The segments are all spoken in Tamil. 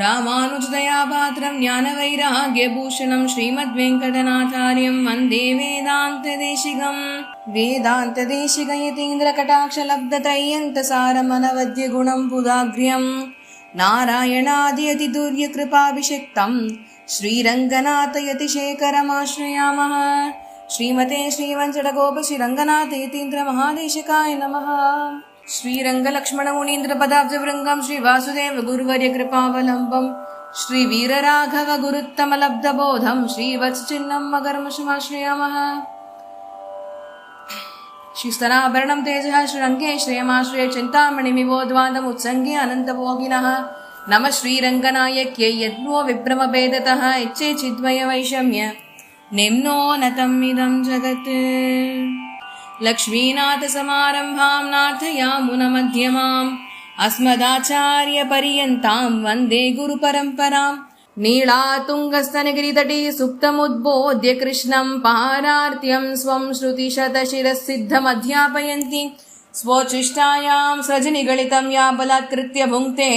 रामानुजदया पात्रं ज्ञानवैराग्यभूषणं श्रीमद्वेङ्कटनाथार्यं वन्दे वेदान्तदेशिकम्। वेदान्तदेशिकयतीन्द्रकटाक्षलब्धत्रय्यन्तसारमनवद्यगुणं पुदाग्र्यम् नारायणादियतिदुर्यकृपाभिषिक्तं श्रीरङ्गनाथयतिशेखरमाश्रयामः। श्रीमते श्रीवञ्चडगोपश्रीरङ्गनाथ यतीन्द्रमहादेशिकाय नमः श्रीरङ्गलक्ष्मणमुनीन्द्रपदाब्जवृङ्गं श्रीवासुदेव गुरुवर्य कृपावलम्बम् श्रीवीरराघव गुरुत्तमलब्धबोधं श्रीवत्सचिह्नं मकर्मशमाश्रयामः श्रीस्तनाभरणं तेजः श्रीरङ्गे श्रेयमाश्रय चिन्तामणिमिवोद्वादमुत्सङ्गे अनन्तभोगिनः नमः श्रीरङ्गनायक्यै यज्ञो विभ्रमभेदतः इच्छे चिद्वयवैषम्य निम्नो नतम् इदं जगत् लक्ष्मीनाथसमारम्भाम् नाथयामुनमध्यमाम् अस्मदाचार्यपर्यन्ताम् वन्दे गुरुपरम्पराम् नीला सुप्तमुद्बोध्य कृष्णम् पारार्त्यम् स्वम् श्रुतिशतशिरः सिद्धम् अध्यापयन्ति स्वचिष्टायाम् या बलात्कृत्य भुङ्क्ते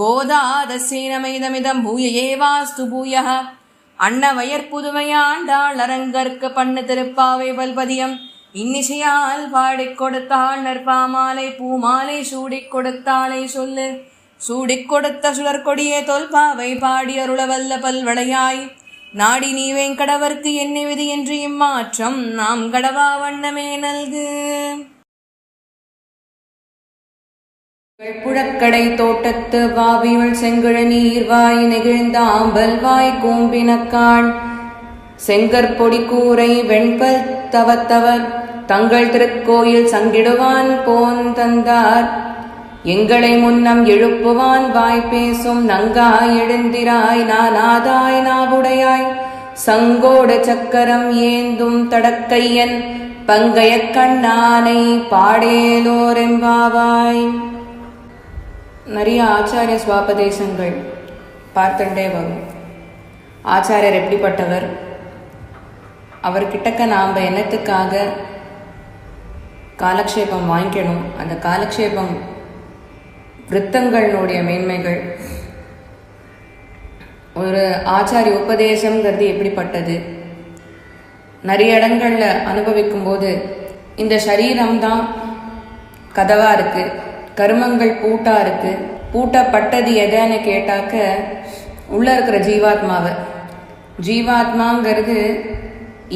गोदादस्येनमैदमिदम् भूय एवास्तु भूयः। अण्णवयर्पुदुमयाण्डालरङ्गर्क पन्नतिरप्पावेवल्पदियम् இன்னிசையால் பாடிக் கொடுத்தாள் நற்பாமாலை பூமாலை சூடிக் கொடுத்தாளை சொல்லு. சூடிக் கொடுத்த சுடற்கொடியே தொல்பாவை பாடி அருளவல்ல பல்வளையாய். நாடி நீ வெங்கடவர்க்கு என்ன விதி என்று இம்மாற்றம் நாம் கடவா வண்ணமே நல்கு. புழக்கடை தோட்டத்து வாவியுள் செங்குழ நீர்வாய் நெகிழ்ந்தாம்பல் வாய் கூம்பினக்காள் செங்கற்பொடி கூரை வெண்பல் தவத்தவர் தங்கள் திருக்கோயில் சங்கிடுவான் போன் தந்தார். எங்களை முன்னம் எழுப்புவான் வாய் பேசும் நங்காய் எழுந்திராய் நானாதாய் நாவுடையாய். சங்கோட சக்கரம் ஏந்தும் தடக்கையன் பங்கைய கண்ணானை பாடேலோரெம்பாவாய் நிறைய ஆச்சாரிய சுவாபதேசங்கள் பார்த்துட்டே வரும். ஆச்சாரியர் எப்படிப்பட்டவர்? அவர்கிட்டக்க நாம் என்னத்துக்காக காலக்ஷேபம் வாங்கிக்கணும்? அந்த காலக்ஷேபம் விருத்தங்களுடைய மேன்மைகள். ஒரு ஆச்சாரிய உபதேசம்ங்கிறது எப்படிப்பட்டது? நிறைய இடங்கள்ல அனுபவிக்கும் போது இந்த சரீரம்தான் கதவாக இருக்குது கருமங்கள் பூட்டாக இருக்குது பூட்டப்பட்டது எதைன்னு கேட்டாக்க உள்ளே இருக்கிற ஜீவாத்மாவை. ஜீவாத்மாங்கிறது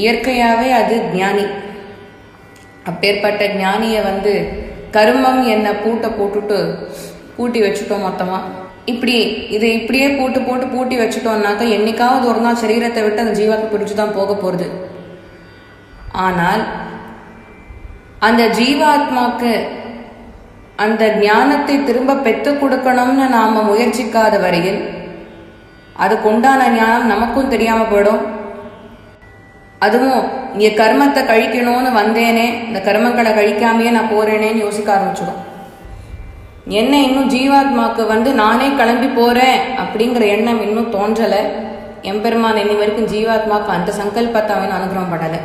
இயற்கையாகவே அது ஞானி. அப்பேற்பட்ட ஞானியை வந்து கருமம் என்ன பூட்டை போட்டுட்டு பூட்டி வச்சுட்டோம் மொத்தமாக இப்படி இதை இப்படியே போட்டு போட்டு பூட்டி வச்சுட்டோம்னாக்கா என்னைக்காவது ஒரு நாள் சரீரத்தை விட்டு அந்த ஜீவாக்கு பிடிச்சு தான் போக போகிறது ஆனால் அந்த ஜீவாத்மாக்கு அந்த ஞானத்தை திரும்ப பெற்று கொடுக்கணும்னு நாம் முயற்சிக்காத வரையில் அதுக்கு உண்டான ஞானம் நமக்கும் தெரியாமல் போயிடும். அதுவும் இங்க கர்மத்தை கழிக்கணும்னு வந்தேனே இந்த கர்மங்களை கழிக்காமையே நான் போறேனேன்னு யோசிக்க ஆரம்பிச்சிடும். என்ன இன்னும் ஜீவாத்மாக்கு வந்து நானே கிளம்பி போறேன் அப்படிங்கிற எண்ணம் இன்னும் தோன்றலை. எம்பெருமான் இன்னி வரைக்கும் ஜீவாத்மாக்கு அந்த சங்கல்பத்தை அவன் அனுகிரகம் பண்ணலை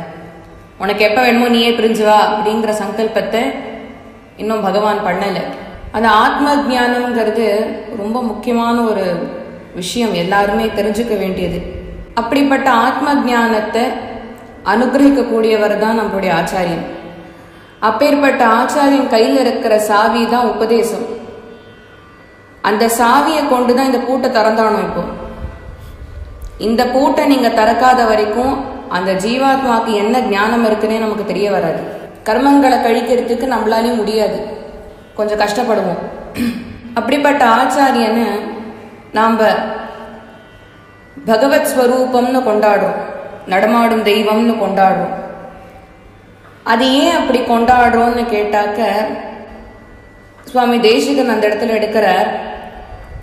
உனக்கு எப்போ வேணுமோ நீயே பிரிஞ்சு வா அப்படிங்கிற சங்கல்பத்தை இன்னும் பகவான் பண்ணலை. அந்த ஆத்ம ஜானம்ங்கிறது ரொம்ப முக்கியமான ஒரு விஷயம். எல்லாருமே தெரிஞ்சுக்க வேண்டியது. அப்படிப்பட்ட ஆத்ம ஜானத்தை அனுகிரகிக்கக்கூடியவர் தான் நம்மளுடைய ஆச்சாரியன். அப்பேற்பட்ட ஆச்சாரியன் கையில் இருக்கிற சாவி தான் உபதேசம். அந்த சாவியை கொண்டு தான் இந்த பூட்டை திறந்தானோம் இப்போ? இந்த பூட்டை நீங்கள் திறக்காத வரைக்கும் அந்த ஜீவாத்மாவுக்கு என்ன ஞானம் இருக்குன்னே நமக்கு தெரிய வராது. கர்மங்களை கழிக்கிறதுக்கு நம்மளாலையும் முடியாது. கொஞ்சம் கஷ்டப்படுவோம். அப்படிப்பட்ட ஆச்சாரியனை நாம் பகவத் ஸ்வரூபம்னு கொண்டாடுறோம். நடமாடும் தெய்வம்னு கொண்டாடுறோம். அது ஏன் அப்படி கொண்டாடுறோம்னு கேட்டாக்க சுவாமி தேசிகன் அந்த இடத்துல எடுக்கிறார்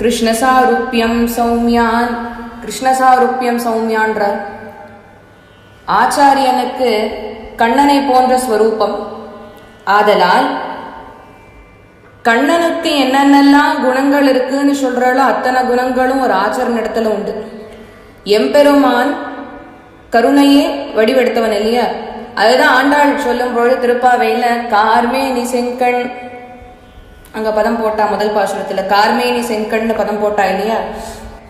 கிருஷ்ணசாருப்பியம் சௌமியான் கிருஷ்ணசாருப்பியம் சௌமியான்றார். ஆச்சாரியனுக்கு கண்ணனை போன்ற ஸ்வரூபம். ஆதலால் கண்ணனுக்கு என்னென்னலாம் குணங்கள் இருக்குன்னு சொல்றாளோ அத்தனை குணங்களும் ஒரு ஆச்சாரன் இடத்துல உண்டு. எம்பெருமான் கருணையே வடிவெடுத்தவன் இல்லையா? அதுதான் ஆண்டாள் சொல்லும் பொழுது திருப்பாவையில கார்மே நீ செங்கண். அங்க பதம் போட்டா முதல் பாசுரத்துல கார்மேனி செங்கண்ணு பதம் போட்டா இல்லையா?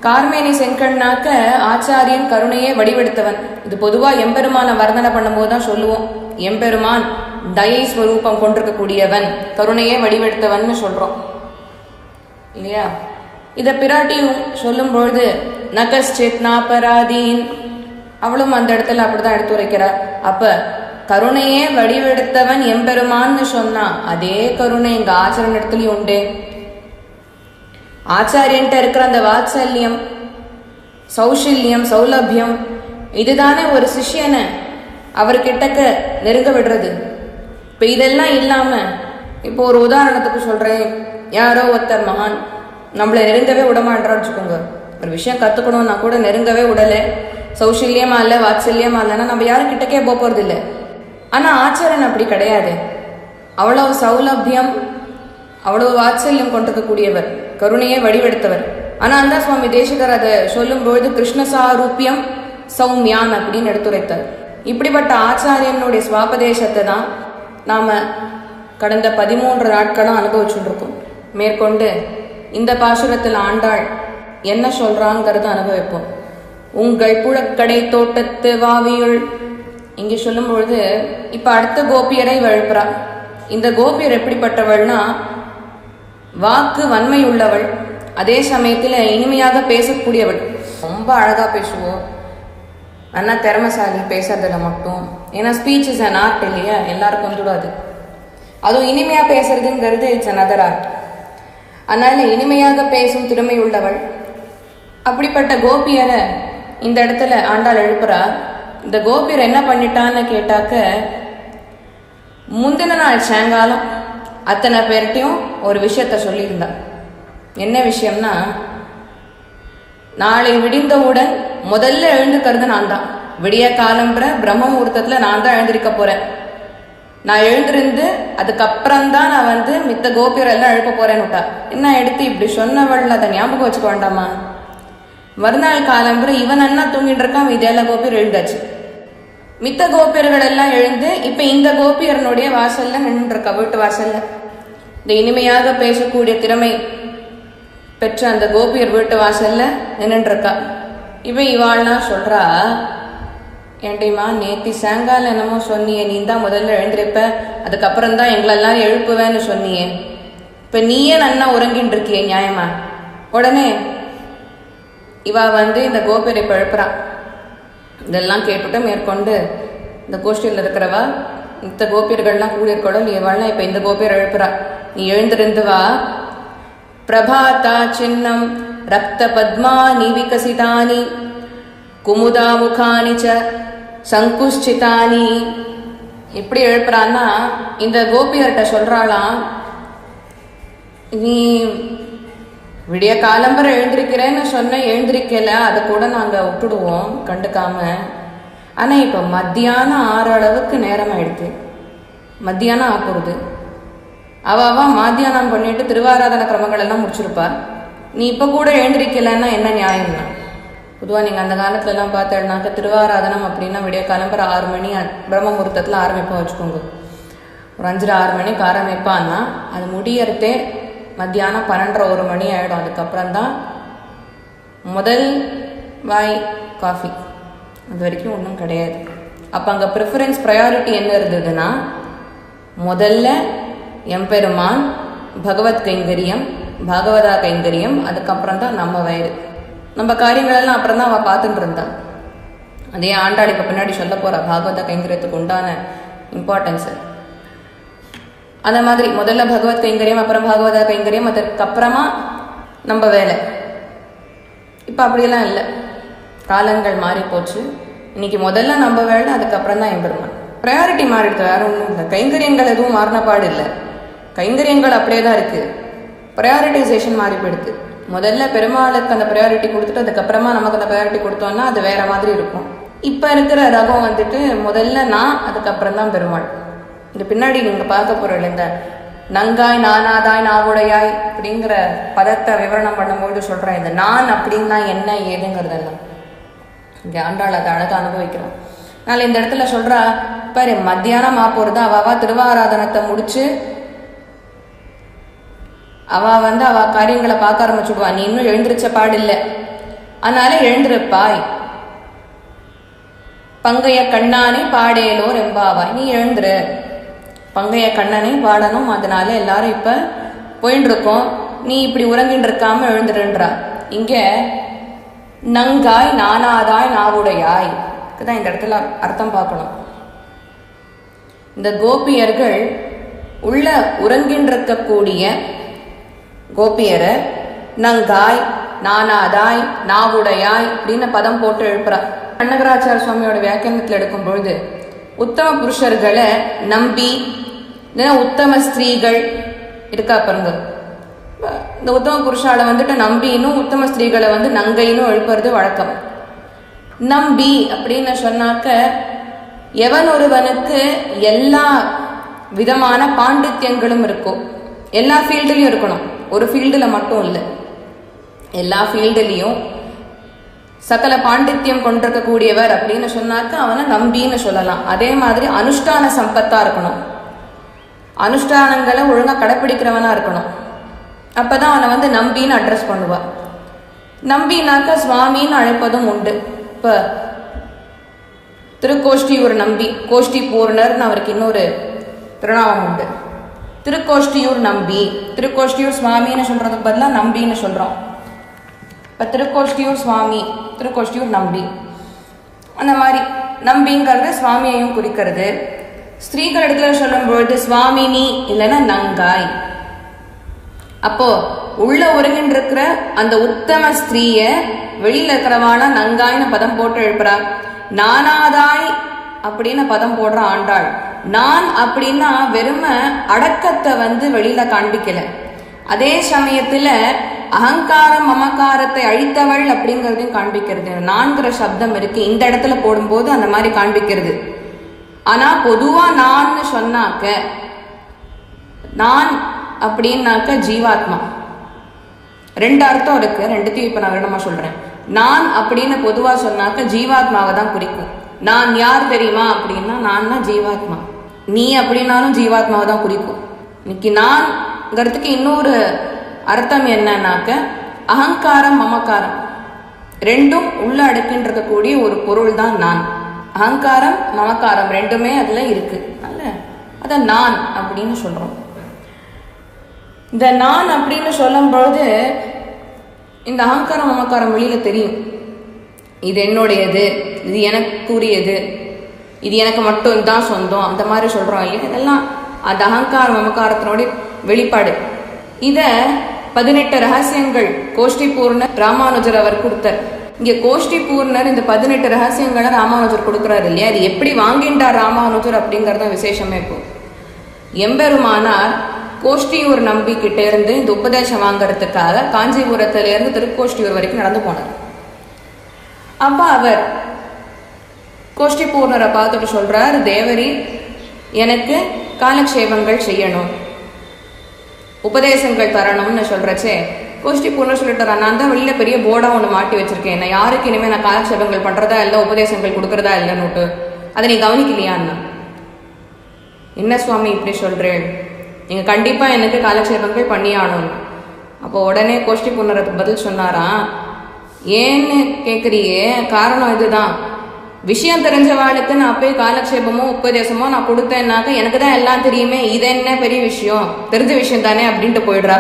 கார்மேனி செங்கண்ணாக்க ஆச்சாரியன் கருணையே வடிவெடுத்தவன். இது பொதுவா எம்பெருமான வர்ணனை பண்ணும்போது தான் சொல்லுவோம். எம்பெருமான் தயை ஸ்வரூபம் கொண்டிருக்கக்கூடியவன் கருணையே வடிவெடுத்தவன் சொல்றோம். இல்லையா? இத பிராட்டியும் சொல்லும் பொழுது நகஸ்சித் நாபராதீன். அவளும் அந்த இடத்துல அப்படிதான் எடுத்து உரைக்கிறார். அப்ப கருணையே வடிவெடுத்தவன் எம்பெருமான்னு சொன்னா அதே கருணை எங்க ஆச்சரண இடத்துலயும் உண்டு. ஆச்சாரியன்ட்ட இருக்கிற அந்த வாத்சல்யம் சௌஷல்யம் சௌலபியம் இதுதானே ஒரு சிஷ்யனை அவர்கிட்டக்க நெருங்க விடுறது. இப்ப இதெல்லாம் இல்லாம இப்போ ஒரு உதாரணத்துக்கு சொல்றேன். யாரோ ஒருத்தர் மகான் நம்மளை நெருங்கவே விடமாட்டான்னு வச்சுக்கோங்க. ஒரு விஷயம் கத்துக்கணும்னா கூட நெருங்கவே விடலை. சௌஷல்யமா இல்லை வாத்சல்யமா இல்லைன்னா நம்ம யாரும் கிட்டக்கே போக போகிறது இல்லை ஆனால் ஆச்சாரன் அப்படி கிடையாது. அவ்வளவு சௌலபியம் அவ்வளவு வாத்சல்யம் கொண்டிருக்கக்கூடியவர் கருணையை வடிவெடுத்தவர். ஆனால் அந்த சுவாமி தேசிகர் அதை சொல்லும்பொழுது கிருஷ்ணசாரூபியம் சௌமியான் அப்படின்னு எடுத்துரைத்தார். இப்படிப்பட்ட ஆச்சாரியனுடைய சுவாபதேசத்தை தான் நாம் கடந்த பதிமூன்று நாட்களும் அனுபவிச்சுருக்கோம் மேற்கொண்டு இந்த பாசுரத்தில் ஆண்டாள் என்ன சொல்கிறாங்கிறத அனுபவிப்போம். உங்கள் புழக்கடை தோட்டத்து வாவியுள். இங்கே சொல்லும் பொழுது இப்ப அடுத்த கோபியரை வழுப்புறா. இந்த கோபியர் எப்படிப்பட்டவள்னா வாக்கு வன்மை உள்ளவள் அதே சமயத்துல இனிமையாக பேசக்கூடியவள். ரொம்ப அழகா பேசுவோம் நல்லா திறமசாலி பேசுறதுல மட்டும். ஏன்னா ஸ்பீச் இஸ் அன் ஆர்ட் இல்லையா? எல்லாருக்கும் வந்துடாது. அதுவும் இனிமையா பேசுறதுங்கிறது இட்ஸ் அனதர் ஆர்ட் அதனால இனிமையாக பேசும் திறமை உள்ளவள் அப்படிப்பட்ட கோபியரை இந்த இடத்துல ஆண்டாள் எழுப்புறா இந்த கோபியர் என்ன பண்ணிட்டான்னு கேட்டாக்க முந்தின நாள் சாயங்காலம் அத்தனை பேர்கிட்டையும் ஒரு விஷயத்த சொல்லியிருந்தா. என்ன விஷயம்னா நாளை விடிந்தவுடன் முதல்ல எழுந்துக்கிறது நான் தான் விடிய காலம்புற பிரம்ம முகூர்த்தத்தில் நான் தான் எழுந்திருக்க போறேன். நான் எழுந்திருந்து அதுக்கப்புறம் தான் நான் வந்து மித்த கோபியர் எல்லாம் எழுப்ப போறேன்னு விட்டா. என்ன எடுத்து இப்படி சொன்னவள் அதை ஞாபகம் வச்சுக்க வேண்டாமா? மறுநாள் காலம்புற இவன் அண்ணா தூங்கிட்டு இருக்கான் இதேல கோபியர் எழுந்தாச்சு. மித்த கோபியர்கள் எல்லாம் எழுந்து இப்ப இந்த கோபியரனுடைய வாசல்ல நின்று இருக்கா வீட்டு வாசல்ல? இந்த இனிமையாக பேசக்கூடிய திறமை பெற்ற அந்த கோபியர் வீட்டு வாசல்ல நின்றுருக்கா இவன் இவாள்லாம் சொல்றா ஏண்டிமா நேத்தி சாயங்காலம் என்னமோ சொன்னியே நீ தான் முதல்ல எழுந்திருப்ப அதுக்கப்புறம் தான் எங்களெல்லாம் எழுப்புவேன்னு சொன்னியே. இப்ப நீயே நன்னா உறங்கின்னு இருக்கியே நியாயமா? உடனே இவா வந்து இந்த கோபியரை பழப்புறா. இதெல்லாம் கேட்டுட்டு மேற்கொண்டு இந்த கோஷ்டியில் இருக்கிறவா இந்த கோபியர்கள்லாம் கூடியிருக்கோட நீ வாழ்னா இப்போ இந்த கோபியர் எழுப்புறா நீ எழுந்திருந்து வா. பிரபாதா சின்னம் ரக்த பத்மானி விகசிதானி குமுதா முகானி ச சங்குஷ்டிதானி. எப்படி எழுப்புறான்னா இந்த கோபியர்கிட்ட சொல்றாளாம் நீ விடிய காலம்பரம் எழுந்திருக்கிறேன்னு சொன்ன எழுந்திருக்கல அதை கூட நாங்கள் விட்டுடுவோம் கண்டுக்காம. ஆனால் இப்போ மத்தியானம் ஆறு அளவுக்கு நேரம் ஆயிடுது. மத்தியானம் ஆகுறது அவ அவ மாத்தியானம் பண்ணிட்டு திருவாராதன கிரமங்கள் எல்லாம் முடிச்சிருப்பா. நீ இப்போ கூட எழுந்திருக்கலன்னா என்ன நியாயம்னா? பொதுவாக நீங்கள் அந்த காலத்துலலாம் பார்த்தேன்னாக்க திருவாராதனம் அப்படின்னா விடிய கிளம்புற ஆறு மணி அ- பிரம்ம முகூர்த்தத்தில் ஆரம்பிப்போம் வச்சுக்கோங்க. ஒரு அஞ்சரை ஆறு மணிக்கு ஆரம்பிப்பான்னா அது முடியறதே மத்தியானம் பன்னெண்டரை ஒரு மணி ஆகிடும் அதுக்கப்புறம் தான் முதல் வாய் காஃபி. அது வரைக்கும் ஒன்றும் கிடையாது. அப்போ அங்கே ப்ரிஃபரன்ஸ் ப்ரையாரிட்டி என்ன இருந்ததுன்னா முதல்ல எம்பெருமான் பகவத் கைங்கரியம் பாகவதா கைங்கரியம் அதுக்கப்புறம் தான் நம்ம வயிறு. நம்ம காரியங்களெல்லாம் அப்புறம் தான் அவள் பார்த்துட்டு இருந்தான் அதே ஆண்டாள் இப்போ பின்னாடி சொல்ல போகிற பாகவத கைங்கரியத்துக்கு உண்டான இம்பார்ட்டன்ஸு அந்த மாதிரி முதல்ல பகவத் கைங்கரியம் அப்புறம் பகவதா கைங்கரியம் அதுக்கப்புறமா நம்ம வேலை. இப்போ அப்படியெல்லாம் இல்லை. காலங்கள் மாறி போச்சு. இன்னைக்கு முதல்ல நம்ம வேலை அதுக்கப்புறம் தான் எம்பெருமான். ப்ரையாரிட்டி மாறிடுது வேற ஒன்றும் இல்லை. கைங்கரியங்கள் எதுவும் மாறின பாடு இல்லை. கைங்கரியங்கள் அப்படியே தான் இருக்குது ப்ரையாரிட்டைசேஷன் மாறி போயிடுது. முதல்ல பெருமாளுக்கு அந்த ப்ரையாரிட்டி கொடுத்துட்டு அதுக்கப்புறமா நமக்கு அந்த ப்ரையாரிட்டி கொடுத்தோம்னா அது வேற மாதிரி இருக்கும். இப்போ இருக்கிற ரகம் வந்துட்டு முதல்ல நான் அதுக்கப்புறம் தான் பெருமாள். இந்த பின்னாடி நீங்க பார்க்க போகிற இந்த நங்காய் நானாதாய் நாவுடையாய் அப்படிங்கிற பதத்தை விவரணம் பண்ணும்போது சொல்றேன். இந்த நான் அப்படின்னா என்ன ஏதுங்கிறதெல்லாம். இங்க ஆண்டாள் அதை அழகாக அனுபவிக்கிறோம் அதனால இந்த இடத்துல சொல்றா பாரு மத்தியானம் ஆப்போறது அவாவா திருவாராதனத்தை முடிச்சு அவ வந்து அவ காரியங்களை பார்க்க ஆரம்பிச்சுடுவா. நீ இன்னும் எழுந்திருச்ச பாடில்லை. அதனால எழுந்திருப்பாய். பங்கைய கண்ணானே பாடேலோ ரெம்பாவாய் நீ எழுந்துரு. பங்கைய கண்ணனை பாடணும் அதனால எல்லாரும் இப்ப போயின்னு இருக்கோம் நீ இப்படி உறங்கின்னு இருக்காம எழுந்துடுன்றா இங்க நங்காய் நானாதாய் நாவுடையாய். தான் இந்த இடத்துல அர்த்தம் பார்க்கணும். இந்த கோபியர்கள் உள்ள உறங்கின்றிருக்கக்கூடிய கோபியரை நங்காய் நானாதாய் நாவுடையாய் அப்படின்னு பதம் போட்டு எழுப்புறா. கண்ணகராச்சார சுவாமியோட வியாக்கியானத்தில் எடுக்கும் பொழுது உத்தம புருஷர்களை நம்பி இல்லைன்னா உத்தம ஸ்திரீகள் இருக்கா பாருங்க. இந்த உத்தம புருஷால வந்துட்டு நம்பினும் உத்தம ஸ்திரீகளை வந்து நங்கைன்னு எழுப்புறது வழக்கம். நம்பி அப்படின்னு சொன்னாக்க எவன் ஒருவனுக்கு எல்லா விதமான பாண்டித்யங்களும் இருக்கும். எல்லா ஃபீல்டுலையும் இருக்கணும். ஒரு ஃபீல்டில் மட்டும் இல்லை. எல்லா ஃபீல்டுலேயும் சகல பாண்டித்யம் கொண்டிருக்கக்கூடியவர் அப்படின்னு சொன்னாக்க அவனை நம்பின்னு சொல்லலாம். அதே மாதிரி அனுஷ்டான சம்பத்தாக இருக்கணும். அனுஷ்டானங்களை ஒழுங்காக கடைப்பிடிக்கிறவனாக இருக்கணும். அப்போ தான் அவனை வந்து நம்பின்னு அட்ரஸ் பண்ணுவா. நம்பினாக்க சுவாமின்னு அழைப்பதும் உண்டு. இப்போ திருக்கோஷ்டி ஒரு நம்பி கோஷ்டி பூர்ணர்னு அவருக்கு இன்னொரு திருநாமம் உண்டு. திருக்கோஷ்டியூர் நம்பி திருக்கோஷ்டியூர் சுவாமின்னு சொல்றதுக்கு பதிலாக நம்பின்னு சொல்றோம். இப்போ திருக்கோஷ்டியூர் சுவாமி திருக்கோஷ்டியூர் நம்பி. அந்த மாதிரி நம்பிங்கிறது சுவாமியையும் குறிக்கிறது. ஸ்திரீகள் இடத்துல சொல்லும் பொழுது சுவாமினி இல்லைன்னா நங்காய். அப்போ உள்ள ஒருங்கின்றிருக்கிற அந்த உத்தம ஸ்திரீய வெளியில இருக்கிறவானா நங்காய்னு பதம் போட்டு எழுப்புறா. நானாதாய் அப்படின்னு பதம் போடுற ஆண்டாள். நான் அப்படின்னா வெறும அடக்கத்தை வந்து வெளியில காண்பிக்கல. அதே சமயத்துல அகங்காரம் மமக்காரத்தை அழித்தவள் அப்படிங்கறதையும் காண்பிக்கிறது. நான்கிற சப்தம் இருக்கு. இந்த இடத்துல போடும்போது அந்த மாதிரி காண்பிக்கிறது. ஆனா பொதுவா நான் சொன்னாக்க நான் அப்படின்னாக்க ஜீவாத்மா. ரெண்டு அர்த்தம் இருக்கு ரெண்டுத்தையும் இப்ப நான் விடமா சொல்றேன். நான் அப்படின்னு பொதுவா சொன்னாக்க ஜீவாத்மாவை தான் குறிக்கும். நான் யார் தெரியுமா அப்படின்னா நான் தான் ஜீவாத்மா. நீ அப்படின்னாலும் ஜீவாத்மாவை தான் குறிக்கும். இன்னைக்கு நான்ங்கிறதுக்கு இன்னொரு அர்த்தம் என்னன்னாக்க அகங்காரம் மமக்காரம். ரெண்டும் உள்ள அடுக்கின்றக்கூடிய ஒரு பொருள் தான் நான். அகங்காரம் மமக்காரம் ரெண்டுமே அதில் இருக்கு. அல்ல? அதை நான் அப்படின்னு சொல்கிறோம் இந்த நான் அப்படின்னு சொல்லும்பொழுது இந்த அகங்காரம் மமக்காரம் வெளியில் தெரியும். இது என்னுடையது இது எனக்குரியது இது எனக்கு மட்டும் தான் சொந்தம் அந்த மாதிரி சொல்கிறோம் இல்லையா? இதெல்லாம் அந்த அகங்கார மமக்காரத்தினுடைய வெளிப்பாடு. இதை பதினெட்டு ரகசியங்கள் கோஷ்டிபூர்ண ராமானுஜர் அவர் கொடுத்தார். இங்க கோஷ்டி பூர்ணர் இந்த பதினெட்டு ரகசியங்களை ராமானுஜர் கொடுக்குறாரு இல்லையா? அது எப்படி வாங்கின்றார் ராமானுஜர் அப்படிங்கறது விசேஷமே இப்போ. எம்பெருமானார் கோஷ்டியூர் நம்பிக்கிட்ட இருந்து இந்த உபதேசம் வாங்கறதுக்காக காஞ்சிபுரத்துல இருந்து திருக்கோஷ்டியூர் வரைக்கும் நடந்து போனார். அப்ப அவர் கோஷ்டி பூர்ணரை பார்த்துட்டு சொல்றார் தேவரி எனக்கு காலக்ஷேபங்கள் செய்யணும். உபதேசங்கள் தரணும்னு சொல்றச்சே கோஷ்டி பூர்ணர் சொல்லிட்டு நான் தான் வெளியில பெரிய போர்டா ஒன்று மாட்டி வச்சிருக்கேன். நான் யாருக்கு இனிமேல் நான் காலக்ஷேபங்கள் பண்றதா இல்லை உபதேசங்கள் கொடுக்கறதா இல்லைன்னுட்டு. அதை நீ கவனிக்கலையான்னு என்ன சுவாமி இப்படி சொல்றேன்? நீங்க கண்டிப்பா எனக்கு காலக்ஷேபங்கள் பண்ணி ஆகணும். அப்போ உடனே கோஷ்டி புனரத்துக்கு பதில் சொன்னாராம் ஏன்னு கேட்குறியே காரணம் இதுதான். விஷயம் தெரிஞ்சவாளுக்கு நான் போய் காலக்ஷேபமோ உபதேசமோ நான் கொடுத்தேன்னாக்க எனக்கு தான் எல்லாம் தெரியுமே. இது என்ன பெரிய விஷயம்? தெரிஞ்ச விஷயம் தானே அப்படின்ட்டு போயிடுறா.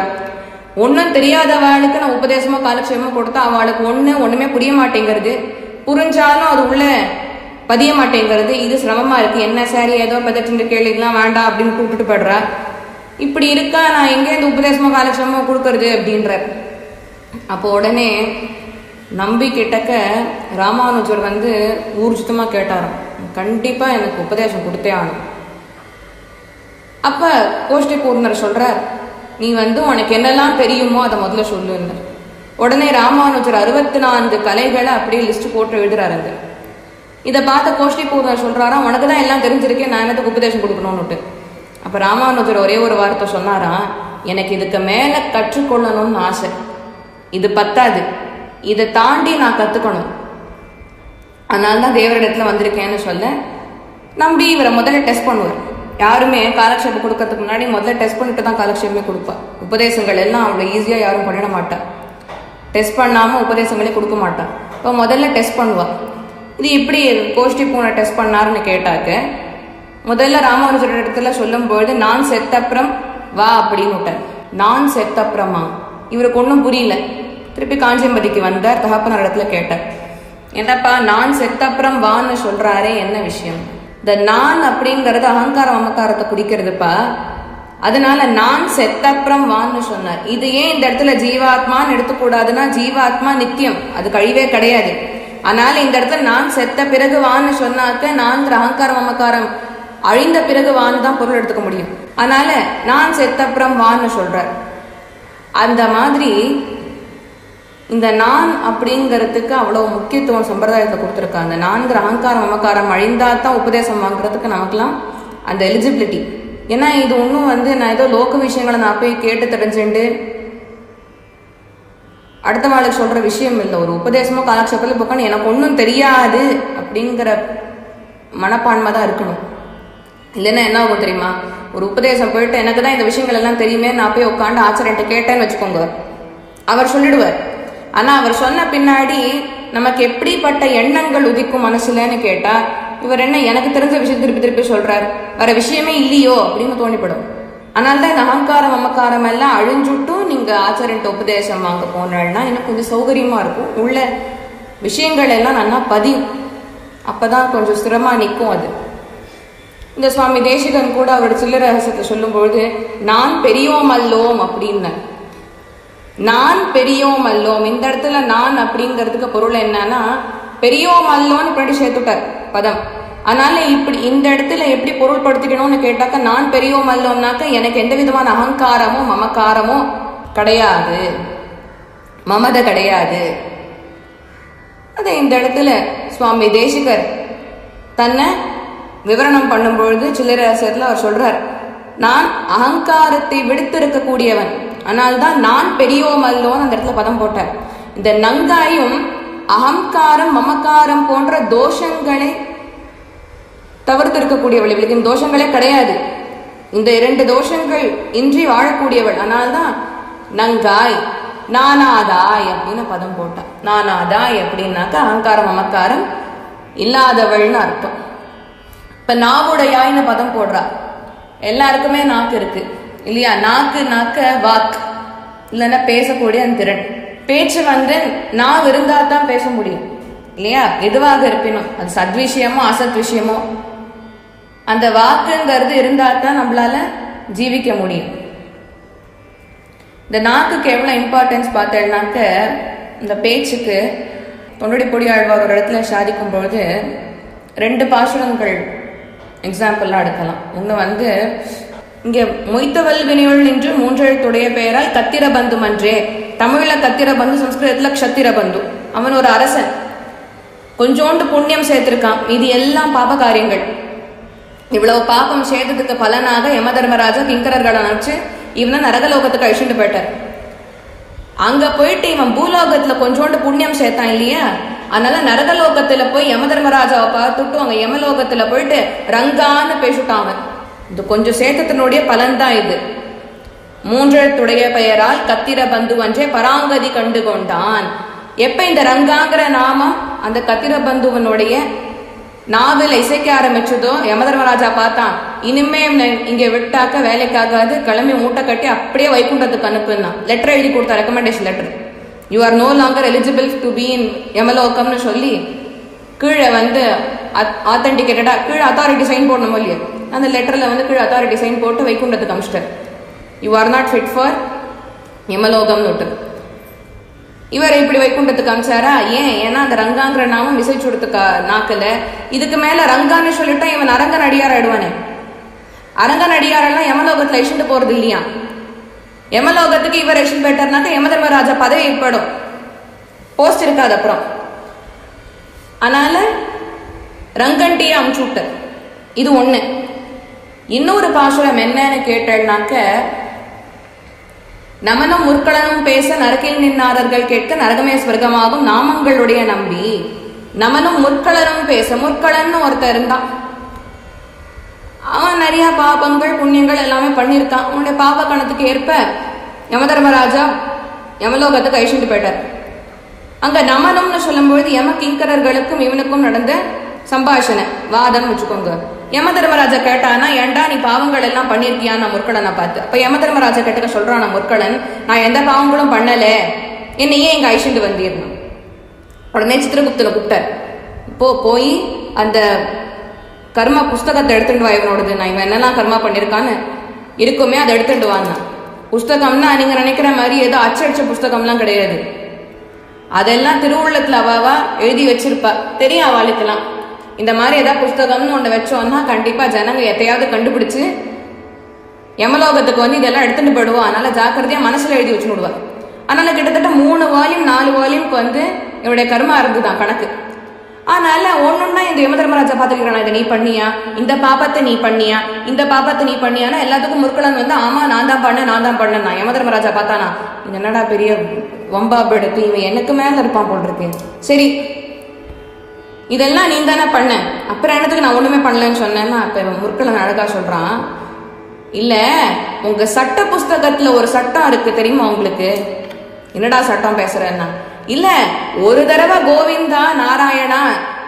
ஒன்றும் தெரியாதவாளுக்கு நான் உபதேசமோ காலக்ஷேபமோ கொடுத்தா அவளுக்கு ஒன்று ஒன்றுமே புரிய மாட்டேங்கிறது. புரிஞ்சாலும் அது உள்ள பதிய மாட்டேங்கிறது. இது சிரமமாக இருக்குது என்ன சாரி ஏதோ பதட்டின்ற கேள்விக்கெல்லாம் வேண்டாம் அப்படின்னு கூப்பிட்டு போடுறா இப்படி இருக்கா நான் எங்கே இந்த உபதேசமோ காலக்ஷேபமோ கொடுக்கறது அப்படின்ற அப்போ உடனே நம்பி கிட்டக்க ராமானுஜர் வந்து ஊர்ஜிதமாக கேட்டாராம். கண்டிப்பாக எனக்கு உபதேசம் கொடுத்தே ஆகணும். அப்போ கோஷ்டி பூர்ணர் சொல்கிறார் நீ வந்து உனக்கு என்னெல்லாம் தெரியுமோ அதை முதல்ல சொல்லுன்னு. உடனே ராமானுஜர் அறுபத்தி நான்கு கலைகளை அப்படியே லிஸ்ட் போட்டு எழுதுறாரு இதை பார்த்த கோஷ்டி பூர்ணர் சொல்றாரா உனக்கு தான் எல்லாம் தெரிஞ்சிருக்கேன் நான் என்னத்துக்கு உபதேசம் கொடுக்கணும்னுட்டு. அப்போ ராமானுஜர் ஒரே ஒரு வார்த்தை சொன்னாராம் எனக்கு இதுக்கு மேலே கற்றுக்கொள்ளணும்னு ஆசை. இது பத்தாது. இதை தாண்டி நான் கற்றுக்கணும் அதனால தான் தேவரிடத்துல வந்திருக்கேன்னு சொல்ல நம்பி இவரை முதல்ல டெஸ்ட் பண்ணுவார். யாருமே காலக்ஷேபம் கொடுக்கறதுக்கு முன்னாடி முதல்ல டெஸ்ட் பண்ணிட்டு தான் காலக்ஷேபமே கொடுப்பா. உபதேசங்கள் எல்லாம் அவ்வளோ ஈஸியாக யாரும் பண்ணிட மாட்டா. டெஸ்ட் பண்ணாமல் உபதேசங்களே கொடுக்க மாட்டா. இப்போ முதல்ல டெஸ்ட் பண்ணுவாள் இது இப்படி கோஷ்டி பூனை டெஸ்ட் பண்ணாருன்னு கேட்டாக்க முதல்ல ராமானுஜர் இடத்துல சொல்லும்பொழுது நான் செத்தப்புறம் வா அப்படின்னு விட்டேன். நான் செத்தப்புறமா? இவருக்கு ஒன்றும் புரியல. திருப்பி காஞ்சியம்பதிக்கு வந்தார் தகப்பனார் இடத்துல கேட்டார். என்னப்பா நான் செத்தப்புறம் வான்னு சொல்கிறாரே என்ன விஷயம்? இந்த நான் அப்படிங்கறது அகங்காரம் அமக்காரத்தை குடிக்கிறதுப்பா. அதனால நான் செத்தப்புறம் வான்னு சொன்னார். இது ஏன் இந்த இடத்துல ஜீவாத்மான்னு எடுத்துக்கூடாதுன்னா ஜீவாத்மா நித்தியம். அது கழிவே கிடையாது. அதனால இந்த இடத்துல நான் செத்த பிறகு வான்னு சொன்னாக்க நான் அகங்காரம் அமக்காரம் அழிந்த பிறகு வான்னு தான் பொருள் எடுத்துக்க முடியும். அதனால நான் செத்தப்புறம் வான்னு சொல்றார். அந்த மாதிரி இந்த நான் அப்படிங்கிறதுக்கு அவ்வளோ முக்கியத்துவம் சம்பிரதாயத்தை கொடுத்துருக்காங்க அந்த நான்கிற அகங்காரம் அமக்காரம் அழிந்தா தான் உபதேசம் வாங்குறதுக்கு நமக்குலாம் அந்த எலிஜிபிலிட்டி ஏன்னா இது ஒன்றும் வந்து நான் ஏதோ லோக விஷயங்களை நான் போய் கேட்டு தெரிஞ்சுண்டு அடுத்த வாழ்க்கை சொல்கிற விஷயம் இல்லை. ஒரு உபதேசமோ காலக்ஷேபத்தில் உட்காந்து எனக்கு ஒன்றும் தெரியாது அப்படிங்கிற மனப்பான்மை தான் இருக்கணும். இல்லைன்னா என்ன ஆகும் தெரியுமா? ஒரு உபதேசம் போயிட்டு எனக்கு தான் இந்த விஷயங்கள் எல்லாம் தெரியுமே நான் போய் உட்காந்து ஆச்சரியன்ட்டு கேட்டேன்னு வச்சுக்கோங்க. அவர் சொல்லிடுவார். ஆனால் அவர் சொன்ன பின்னாடி நமக்கு எப்படிப்பட்ட எண்ணங்கள் உதிக்கும் மனசுலன்னு கேட்டால் இவர் என்ன எனக்கு தெரிஞ்ச விஷயம் திருப்பி திருப்பி சொல்கிறார் வேற விஷயமே இல்லையோ? அப்படின்னு தோணிப்படும். அதனால தான் இந்த அகங்காரம் அமக்காரம் எல்லாம் அழிஞ்சுட்டும் நீங்கள் ஆச்சாரியன்ட்ட உபதேசம் வாங்க போனால்னா எனக்கு கொஞ்சம் சௌகரியமாக இருக்கும். உள்ள விஷயங்கள் எல்லாம் நல்லா பதியும். அப்போ தான் கொஞ்சம் ஸ்திரமா நிற்கும் அது. இந்த சுவாமி தேசிகன் கூட அவரோட சில்லரகசத்தை சொல்லும்பொழுது நான் பெரியோம் அல்லோம் அப்படின்னு. நான் பெரியோம் அல்லோம். இந்த இடத்துல நான் அப்படிங்கிறதுக்கு பொருள் என்னன்னா பெரியோம் அல்லோன்னு பின்னாடி சேர்த்துட்டார் பதம். அதனால இப்படி இந்த இடத்துல எப்படி பொருள்படுத்திக்கணும்னு கேட்டாக்க நான் பெரியோம் அல்லோம்னாக்க எனக்கு எந்த விதமான அகங்காரமோ மமக்காரமோ கிடையாது. மமத கிடையாது. அதை இந்த இடத்துல சுவாமி தேசிகர் தன்னை விவரணம் பண்ணும்பொழுது சில்லறை அவர் சொல்றார் நான் அகங்காரத்தை விடுத்திருக்கக்கூடியவன். ஆனால் நான் பெரியோம் அல்லோன்னு அந்த இடத்துல பதம் போட்டார். இந்த நங்காயும் அகங்காரம் மமக்காரம் போன்ற தோஷங்களை தவிர்த்து இருக்கக்கூடியவள் இவளுக்கு இந்த தோஷங்களே கிடையாது. இந்த இரண்டு தோஷங்கள் இன்றி வாழக்கூடியவள். அதனால்தான் நங்காய் நானாதாய் அப்படின்னு பதம் போட்டான் நானாதாய் அப்படின்னாக்கா அகங்காரம் மமக்காரம் இல்லாதவள்னு அர்த்தம். இப்ப நாவுடையாய்னு பதம் போடுறா. எல்லாருக்குமே நாக்கு இருக்கு. இல்லையா? நாக்கு நாக்க வாக் இல்லைன்னா பேசக்கூடிய அந்த திறன். பேச்சு வந்து நான் இருந்தால் தான் பேச முடியும். இல்லையா? எதுவாக இருப்பினும். அது சத் விஷயமோ அசத் விஷயமோ அந்த வாக்குங்கிறது இருந்தால் தான் நம்மளால ஜீவிக்க முடியும். இந்த நாக்குக்கு எவ்வளோ இம்பார்ட்டன்ஸ் பார்த்தேன்னாக்க இந்த பேச்சுக்கு தொண்டடி பொடி ஆழ்வார் ஒரு இடத்துல சாதிக்கும் பொழுது ரெண்டு பாசுரங்கள் எக்ஸாம்பிள்லாம் எடுக்கலாம். ஒன்று வந்து இங்கே மொய்த்தவல் வினையுள் நின்று மூன்றெழுத்துடைய பெயரால் கத்திர பந்து மன்றே. தமிழில் கத்திரபந்து சம்ஸ்கிருதத்தில் க்ஷத்திர பந்து அவன் ஒரு அரசன். கொஞ்சோண்டு புண்ணியம் சேர்த்திருக்கான். இது எல்லாம் பாப காரியங்கள். இவ்வளவு பாபம் செய்ததுக்கு பலனாக யம தர்மராஜா கிங்கரர்களை நினைச்சு இவனை நரகலோகத்துக்கு அழிச்சுட்டு போயிட்டார். அங்க போயிட்டு இவன் பூலோகத்துல கொஞ்சோண்டு புண்ணியம் சேர்த்தான் இல்லையா? அதனால நரகலோகத்துல போய் யம தர்மராஜாவை பார்த்துட்டு அவங்க யமலோகத்துல போயிட்டு ரங்கான்னு பேசிட்டான் அவன். இது கொஞ்சம் சேர்த்தத்தினுடைய பலன்தான் இது. மூன்றெழுத்துடைய பெயரால் கத்திர பந்து ஒன்றே பராங்கதி கண்டு கொண்டான். எப்ப இந்த ரங்காங்கிற நாமம் அந்த கத்திர பந்துவனுடைய நாவில் இசைக்க ஆரம்பிச்சதோ யமதர்மராஜா பார்த்தான். இனிமே இங்க விட்டாக்க வேலைக்காகாது கிளம்பி மூட்டை கட்டி அப்படியே வைகுண்டத்துக்கு அனுப்புனா லெட்டர் எழுதி கொடுத்தா recommendation letter you are no longer eligible to be in சொல்லி கீழே வந்து ஆத்தன்டிகேட்டடா கீழே அத்தாரிட்டி சைன் போடணும் இல்லையா? அந்த லெட்டரில் வந்து கீழே அத்தாரிட்டி சைன் போட்டு வைக்குண்டத்துக்கு அமிச்சிட்டார். You are not fit for யமலோகம்னு விட்டு இவர் இப்படி வைக்குண்டத்துக்கு அமிச்சாரா? ஏன்? ஏன்னா அந்த ரங்காங்கிற நாமம் விசை சுடுத்துக்கா நாக்கில். இதுக்கு மேலே ரங்கான்னு சொல்லிட்டா இவன் அரங்கன் அடியார் ஆயிடுவானே. அரங்கன் அடியாரெல்லாம் யமலோகத்தில் இஷ்டு போகிறது இல்லையா? யமலோகத்துக்கு இவர் எஷன் போயிட்டார்னாக்க யமதர்மராஜா பதவி ஏற்படும். போஸ்ட் இருக்காது அப்புறம். அதனால ரங்கன்ட்டியே அமுச்சு விட்டார். இது ஒன்று இன்னொரு பாசுரம் என்னன்னு கேட்டேன்னாக்க நமனும் முற்களனும் பேச நரகில் நின்னாரர்கள் கேட்க நரகமே ஸ்வர்க்கமாகும் நாமங்களுடைய நம்பி. நமனும் முற்களனும் பேச முற்களன்னு ஒருத்தர் இருந்தான். அவன் நிறைய பாபங்கள் புண்ணியங்கள் எல்லாமே பண்ணியிருக்கான். அவனுடைய பாப கணத்துக்கு ஏற்ப யமதர்மராஜா யமலோகத்துக்கு அழிச்சுட்டு போயிட்டார். அங்க நமனம்னு சொல்லும்பொழுது யம கிங்கரர்களுக்கும் இவனுக்கும் நடந்த சம்பாஷணை வாதம் வச்சுக்கோங்க. யம தர்மராஜா கேட்டானா ஏன்டா நீ பாவங்கள் எல்லாம் பண்ணிருக்கியா? நான் பார்த்து அப்ப யம தர்மராஜா கேட்டுக்க சொல்றான் நான் நான் எந்த பாவங்களும் பண்ணல. என்னையே எங்கள் இங்க வந்தீர்ணும் உடனே சித்திரகுப்தனை கூப்பிட்டார். இப்போ போய் அந்த கர்மா புஸ்தகத்தை எடுத்துட்டு வா இவனோடது. நான் இவன் என்னெல்லாம் கர்மா பண்ணியிருக்கான்னு இருக்குமே அதை எடுத்துட்டு வான்னா. புஸ்தகம்னா நீங்க நினைக்கிற மாதிரி ஏதோ அச்சடிச்ச புஸ்தகம்லாம் கிடையாது. அதெல்லாம் திருவுள்ளத்தில் அவாவா எழுதி வச்சிருப்பா. தெரியும் அவளுக்கெல்லாம். இந்த மாதிரி ஏதாவது புஸ்தகம்னு ஒன்று வச்சோம்னா கண்டிப்பாக ஜனங்க எதையாவது கண்டுபிடிச்சு யமலோகத்துக்கு வந்து இதெல்லாம் எடுத்துட்டு போயிடுவோம். அதனால ஜாக்கிரதையாக மனசில் எழுதி வச்சு விடுவா அதனால கிட்டத்தட்ட மூணு வால்யூம் நாலு வால்யூம்க்கு வந்து இவருடைய கர்மா இருந்துதான் கணக்கு. அதனால ஒன்னொன்னா இந்த யம தர்மராஜா பாத்துக்கிறான் இதை நீ பண்ணியா? இந்த பாப்பத்தை நீ பண்ணியா? இந்த பாப்பத்தை நீ பண்ணியானா எல்லாத்துக்கும் முற்கலன் வந்து ஆமா நான் தான் பண்ண நான் தான் பண்ணேன் நான். யம தர்மராஜா பார்த்தானா இது என்னடா பெரிய வம்பா எடுத்து இவன் எனக்கு மேல இருப்பான் போல் இருக்கு. சரி இதெல்லாம் நீ தானே பண்ண. அப்புறம் என்னத்துக்கு நான் ஒண்ணுமே பண்ணலன்னு சொன்னேன்னா அப்ப இவன் முற்கலன் அழகா சொல்றான். இல்ல உங்க சட்ட புஸ்தகத்துல ஒரு சட்டம் இருக்கு தெரியுமா உங்களுக்கு? என்னடா சட்டம் பேசுறேன்னா? இல்ல ஒரு தடவை கோவிந்தா நாராயணா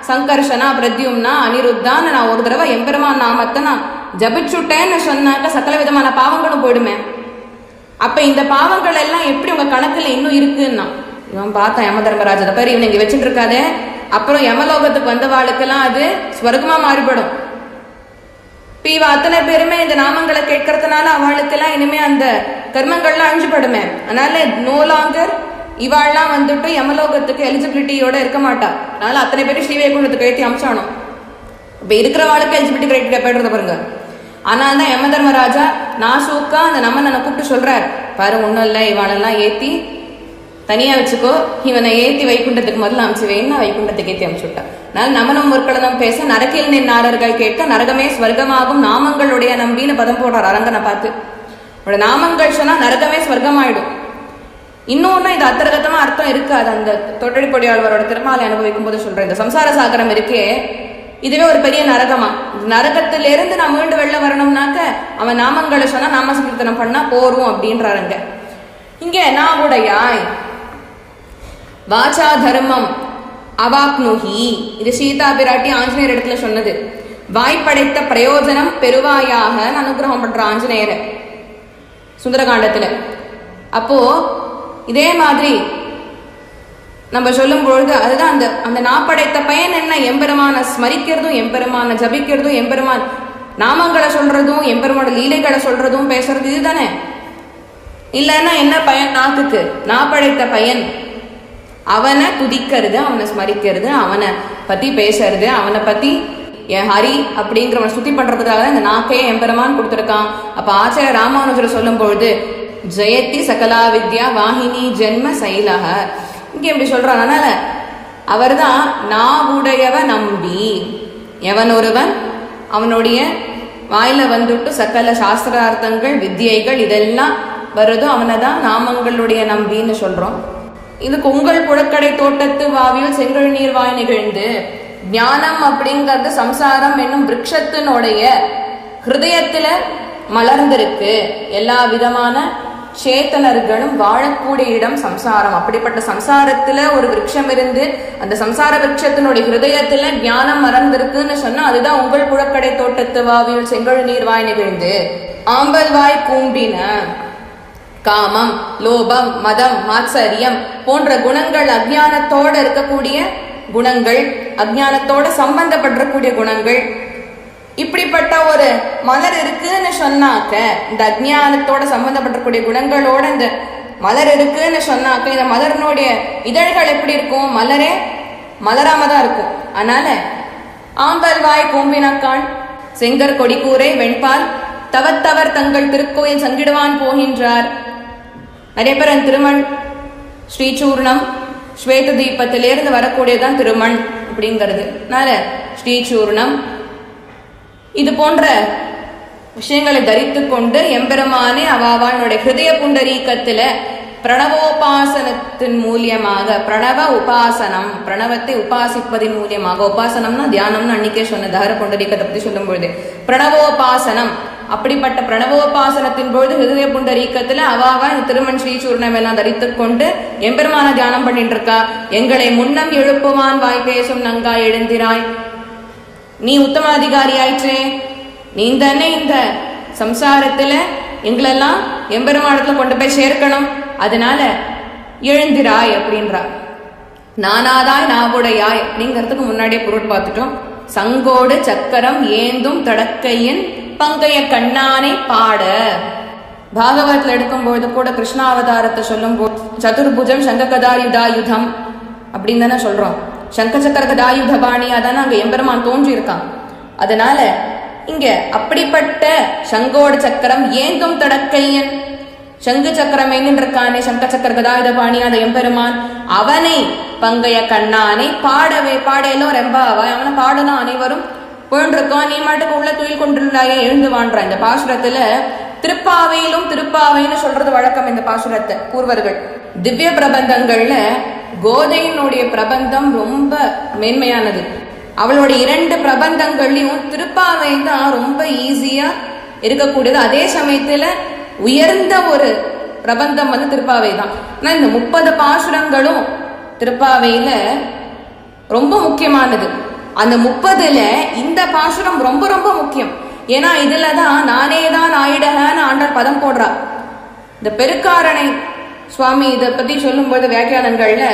சங்கர்ஷனா பிரத்யும்னா அனிருத்தான்னு நான் ஒரு தடவை எம்பெருமான் நாமத்தை நான் ஜபிச்சுட்டேன்னு சொன்னாக்க சகல விதமான பாவங்களும் போயிடுமே. அப்ப இந்த பாவங்கள் எல்லாம் எப்படி உங்க கணக்குல இன்னும் இருக்குன்னா? இவன் பார்த்தான் யம தர்மராஜ பேர் இவன் இங்க வச்சுட்டு இருக்காதே. அப்புறம் யமலோகத்துக்கு வந்தவாளுக்கெல்லாம் அது ஸ்வர்க்கமா மாறுபடும். இப்போ இவ அத்தனை பேருமே இந்த நாமங்களை கேட்கறதுனால அவளுக்கெல்லாம் இனிமே அந்த கர்மங்கள்லாம் அழிஞ்சுபடுமே. அதனால நோ லாங்கர் இவாள்லாம் வந்துட்டு யமலோகத்துக்கு எலிஜிபிலிட்டியோட இருக்க மாட்டா. அதனால அத்தனை பேரும் ஸ்ரீவைகுண்டத்துக்கு எழுத்தி அமிச்சானோம் இப்ப இருக்கிறவாளுக்கு எலிஜிபிலிட்டி கிரைட்டீரியா போயிடுறத பாருங்க. ஆனால் தான் யம தர்மராஜா நாசூக்கா அந்த நமனனை கூப்பிட்டு சொல்றார். பாரு ஒன்றும் இல்லை இவாளெல்லாம் ஏத்தி தனியா வச்சுக்கோ. இவனை ஏத்தி வைக்குண்டத்துக்கு முதல்ல அமிச்சு வைன்னா வைக்குண்டத்துக்கு ஏத்தி அமிச்சு விட்டான் நமனம் முற்களதம் பேச நரக்கில் நின்னாரர்கள் கேட்க நரகமே ஸ்வர்க்கமாகும். நாமங்களுடைய நம்பின்னு பதம் போடுறார் அரங்கனை பார்த்து. அவரோட நாமங்கள் சொன்னா நரகமே ஸ்வர்க்கமாயிடும். இன்னொன்னு இது அத்தரகத்தமா அர்த்தம் இருக்காது. அந்த தொட்டடிப்பொடியாழ்வாரோட திருமாலை அனுபவிக்கும் போது சொல்றேன் இந்த சம்சார சாகரம் இருக்கே. இதுவே ஒரு பெரிய நரகமா? நரகத்திலிருந்து நான் மீண்டு வெளில வரணும்னாக்க அவன் நாமங்களை சொன்னா நாம சங்கீர்த்தனம் பண்ணா போரும் அப்படின்றாருங்க இங்க நான் உடையாய். வாச்சா தர்மம் அவாக்னுஹி. இது சீதா பிராட்டி ஆஞ்சநேயர் இடத்துல சொன்னது. வாய்ப்படைத்த பிரயோஜனம் பெருவாயாக அனுகிரகம் பண்ற ஆஞ்சநேயரை சுந்தரகாண்டத்துல. அப்போ இதே மாதிரி நம்ம சொல்லும் பொழுது அதுதான் அந்த அந்த நாப்படைத்த பயன் என்ன? எம்பெருமான ஸ்மரிக்கிறதும் எம்பெருமான ஜபிக்கிறதும் எம்பெருமான் நாமங்களை சொல்றதும் எம்பெருமான லீலைகளை சொல்றதும் பேசுறது இதுதானே? இல்லைன்னா என்ன பயன் நாக்குக்கு? நாப்படைத்த பயன். அவனை துதிக்கிறது அவனை ஸ்மரிக்கிறது அவனை பத்தி பேசுறது அவனை பத்தி என் ஹரி அப்படிங்கிறவனை சுத்தி பண்றதுக்காக தான் இந்த நாக்கையே எம்பெருமான் கொடுத்துருக்கான். அப்ப ஆச்சாரிய ராமானுஜர் சொல்லும் பொழுது ஜெயத்தி சகலா வித்யா வாகினி ஜென்ம சைலக இங்க எப்படி சொல்றான். அதனால அவர்தான் நாவுடையவ நம்பி. எவன் ஒருவன்? அவனுடைய வாயில வந்துட்டு சகல சாஸ்திரார்த்தங்கள் வித்தியைகள் இதெல்லாம் வருதோ அவனை தான் நாமங்களுடைய நம்பின்னு சொல்றோம். இதுக்கு உங்கள் புழக்கடை தோட்டத்து வாவியில் செங்கல் நீர் வாய் நிகழ்ந்து ஞானம் அப்படிங்கிறது சம்சாரம் என்னும் விரக்ஷத்தினுடைய ஹிருதயத்துல மலர்ந்திருக்கு. எல்லா விதமான சேத்தனர்களும் வாழக்கூடிய இடம் சம்சாரம். அப்படிப்பட்ட சம்சாரத்துல ஒரு விரக்ஷம் இருந்து அந்த சம்சார விரக்ஷத்தினுடைய ஹிருதயத்துல ஞானம் மறந்திருக்குன்னு சொன்னா அதுதான் உங்கள் புழக்கடை தோட்டத்து வாவியில் செங்கல் நீர் வாய் நிகழ்ந்து. ஆம்பல் வாய் கூம்பின காமம் லோபம் மதம் மாத்சரியம் போன்ற குணங்கள் அஜ்ஞானத்தோட இருக்கக்கூடிய குணங்கள் அஜ்ஞானத்தோட சம்பந்தப்படக்கூடிய குணங்கள். இப்படிப்பட்ட ஒரு மலர் இருக்குன்னு சொன்னாக்க இந்த அஜ்ஞானத்தோட சம்பந்தப்படக்கூடிய குணங்களோட இந்த மலர் இருக்குன்னு சொன்னாக்க இந்த மலரினுடைய இதழ்கள் எப்படி இருக்கும்? மலரே மலராம தான் இருக்கும். அதனால ஆம்பல் வாய் கூம்பினக்கான் செங்கர் கொடிக்கூரை வெண்பால் தவத்தவர் தங்கள் திருக்கோயில் சங்கிடுவான் போகின்றார். நிறைய திருமண் ஸ்ரீசூர்ணம் ஸ்வேத தீபத்திலேருந்து வரக்கூடியதான் திருமண் அப்படிங்கிறது. அதனால ஸ்ரீசூர்ணம் இது போன்ற விஷயங்களை தரித்து கொண்டு எம்பெருமானே அவாவானுடைய ஹிருதய புண்டரீக்கத்துல பிரணவோபாசனத்தின் மூலியமாக பிரணவ உபாசனம் பிரணவத்தை உபாசிப்பதின் மூலியமாக உபாசனம்னா தியானம்னு அன்னைக்கே சொன்ன தகர புண்டரீக்கத்தை பத்தி சொல்லும் பொழுது பிரணவோபாசனம் அப்படிப்பட்ட பிரணவோபாசனத்தின் பொழுது ஹிருதய புண்டரீக்கத்துல அவாவா இந்த திருமண் ஸ்ரீசூர்ணம் எல்லாம் தரித்து கொண்டு எம்பெருமான தியானம் பண்ணிட்டு இருக்கா எங்களை முன்னம் எழுப்புவான் வாய் பேசும் நங்கா எழுந்திராய். நீ உத்தமாதிகாரி ஆயிற்றே நீ தானே இந்த சம்சாரத்துல எங்களெல்லாம் எம்பெருமானத்துல கொண்டு போய் சேர்க்கணும். அதனால எழுந்திராய் அப்படின்றா. நானாதாய் நாவுடையாய் அப்படிங்கிறதுக்கு முன்னாடியே பொருள் பார்த்துட்டோம். சங்கோடு சக்கரம் ஏந்தும் தடக்கையின் பங்கைய கண்ணானை பாட. பாகவத்தில் எடுக்கும்பொழுது கூட கிருஷ்ணாவதாரத்தை சொல்லும் போது சதுர்புஜம் சங்ககதாயுதாயுதம் அப்படின்னு தானே சொல்றோம். சங்க சக்கர கதாயுத பாணியா தானே அங்க எம்பெருமான் தோன்றி இருக்கான் அதனால இங்க அப்படிப்பட்ட சங்கோட சக்கரம் ஏங்கும் தடக்கையன். சங்கு சக்கரம் இருக்கானே சங்க சக்கர கதாயுத பாணி அந்த எம்பெருமான். அவனை பங்கைய கண்ணானை பாடவே பாடையிலோ ரொம்ப அவன் அவனை பாடணும் அனைவரும் போயின்றிருக்கோம் நீ மாட்டுக்கு உள்ள துயில் கொண்டிருந்தாயே எழுந்து வான்றான் இந்த பாசுரத்துல திருப்பாவையிலும் திருப்பாவைன்னு சொல்றது வழக்கம் இந்த பாசுரத்தை பூர்வர்கள் திவ்ய பிரபந்தங்கள்ல கோதையினுடைய பிரபந்தம் ரொம்ப மேன்மையானது. அவளுடைய இரண்டு பிரபந்தங்கள்லையும் திருப்பாவை தான் ரொம்ப ஈஸியா இருக்கக்கூடியது. அதே சமயத்துல உயர்ந்த ஒரு பிரபந்தம் வந்து திருப்பாவை தான். ஆனா இந்த முப்பது பாசுரங்களும் திருப்பாவையில ரொம்ப முக்கியமானது. அந்த முப்பதுல இந்த பாசுரம் ரொம்ப ரொம்ப முக்கியம். ஏன்னா இதுல தான் நானே தான் ஆயிடகன்னு ஆண்டாள் பதம் போடுறா இந்த பெருக்காரணை சுவாமி இதை பத்தி சொல்லும்போது வியாக்கியானங்கள்ல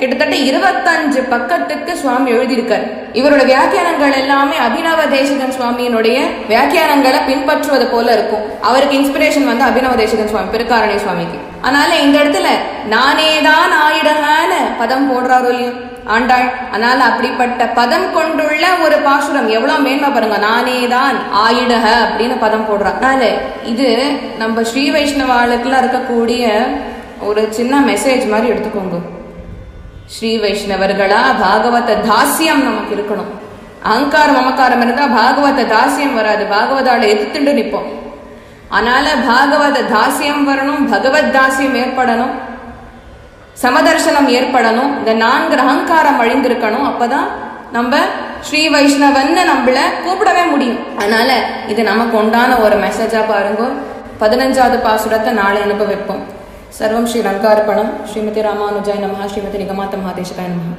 கிட்டத்தட்ட இருபத்தஞ்சு பக்கத்துக்கு சுவாமி எழுதியிருக்கார். இவரோட வியாக்கியானங்கள் எல்லாமே அபினவ தேசிகன் சுவாமியினுடைய வியாக்கியானங்களை பின்பற்றுவது போல இருக்கும். அவருக்கு இன்ஸ்பிரேஷன் வந்து அபினவ தேசிகன் சுவாமி பெருக்காரணை சுவாமிக்கு. அதனால இந்த இடத்துல நானே தான் ஆயிடகான பதம் போடுறாரோ இல்லையோ? ஆண்டாள் அதனால அப்படிப்பட்ட பதம் கொண்டுள்ள ஒரு பாசுரம் எவ்வளவு மேன்மை பாருங்க. நானே தான் ஆயிடக அப்படின்னு பதம் போடுறா அதனால இது நம்ம ஸ்ரீ வைஷ்ணவாளுக்குலாம் இருக்கக்கூடிய ஒரு சின்ன மெசேஜ் மாதிரி எடுத்துக்கோங்க. ஸ்ரீ வைஷ்ணவர்களா பாகவத தாசியம் நமக்கு இருக்கணும். அகங்காரம் மமக்காரம் இருந்தால் பாகவத தாசியம் வராது. பாகவதால எதிர்த்துண்டு நிற்போம் அதனால பாகவத தாசியம் வரணும் பகவத் தாசியம் ஏற்படணும் சமதர்சனம் ஏற்படணும் இந்த நான்கு அகங்காரம் அழிந்திருக்கணும். அப்பதான் நம்ம ஸ்ரீ வைஷ்ணவன்னு நம்மள கூப்பிடவே முடியும். அதனால இது நமக்கு உண்டான ஒரு மெசேஜா பாருங்க. பதினஞ்சாவது பாசுரத்தை நாளை அனுபவிப்போம் சர்வம் ஸ்ரீ ரங்கார்ப்பணம் ஸ்ரீமதி ராமானுஜாய் நமஹ ஸ்ரீமதி நிகமாத்த மகாதேசிகாய் நமஹா